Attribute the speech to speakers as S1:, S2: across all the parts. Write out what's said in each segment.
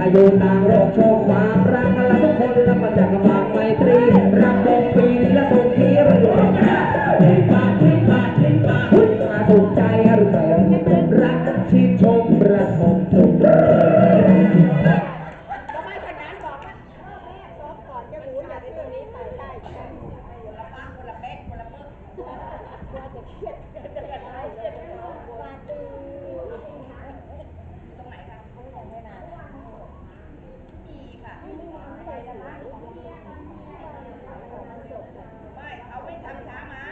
S1: อายุต่างโรคโชคความรักกันละทุกคนและมาจากกำลังไมตรีรักบงปีและสุขีเรื่องเด็กบ้านที่บ้านที่บ้านมาถูกใจหรือไม่รักชิดชมประทมสุข
S2: ทำไมขนาดบอกว่าพ่อแม่ซ้อมก่อนจะหมุนอย่างนี้ตรงนี้ใส่ได้ คนละป้าคนละเป๊ะคนละปึ๊กกลัวจะเครียดจะกระไรเครียดวาดื้ตรงไหนคะเขาแต่งไม่นานมีค่ะไม่เอาไม่ทำช้ามา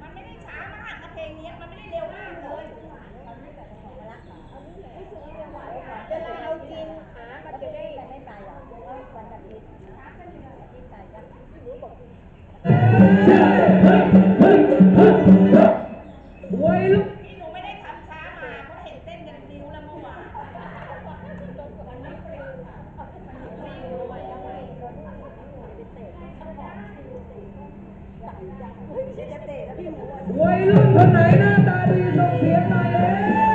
S2: มันไม่ได้ช้ามากนะเพลงนี้มันไม่ได้เร็วมากเลยมันไม่แต่ของมาละเวลาเรากินขามันจะได้ไม่ตายหรอกว่าวันอาทิตย์ ที่ตายลูก
S1: วัยรุ่น
S2: นี่หนูไม่ได้ทำช้ามาเพราะเห็นเต้นกันริ้วแล้วเมื่อวานมันไม่ริ้วมันริ้วไปแล้วไงจะเตะแล้ว
S1: ยรุ่นคนไหนหน้าตาดีส่งเสียงหน่อยเด้อ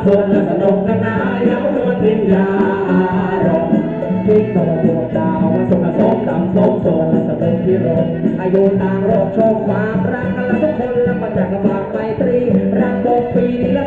S1: ดาวมาสนและสนุกนักหนาเย้านวลวิญญาณที่โตตัวดาวมาสมสมดำสมโซสเร็จที่รมอายุต่างโรคโชคความรักกันละทุกคนและมาจากกำลังไปตรีรักบงปีนี้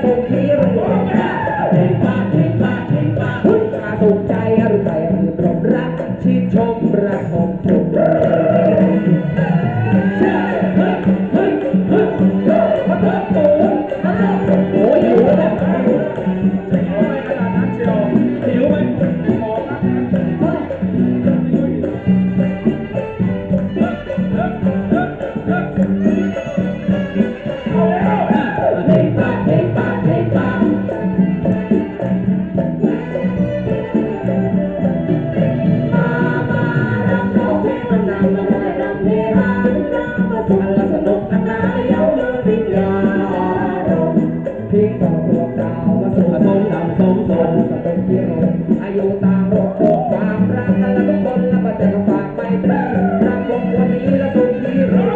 S1: พวกดาวมาสู่สมดำสมสนสเป็นที่รมอายุตามโรคโชคความรักกันและทุกคนและมาจากฝากไมตรีรักวงวันนี้และสุขที่รู้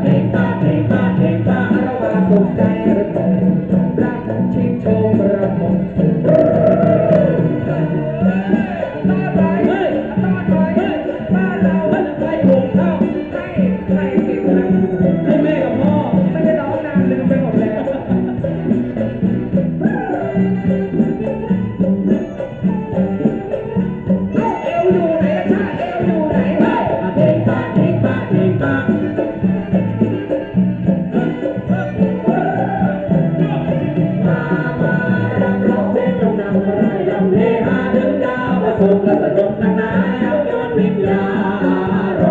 S1: เพลงตาเพลงตาเพลงตาเรามาสุขใจหรือเปล่ารักชิงโชมระมงาวมาส่งและสนุกนักหนาเย้ายวนวิญญาณ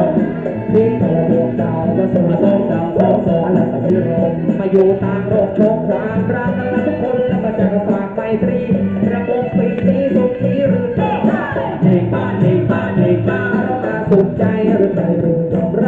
S1: ทิ้งตัวดวงดาวมาส่งมาส่งดาวสองสอนและสมิรมมาอยู่ต่างโลกโชคความรักกันและทุกคนและมาจากฝากไปตรีระบบปีนี้สุขีรื่นเริงเด็กบ้านเด็กบ้านเด็กบ้านเรามาสุขใจหรือใจรื่นรม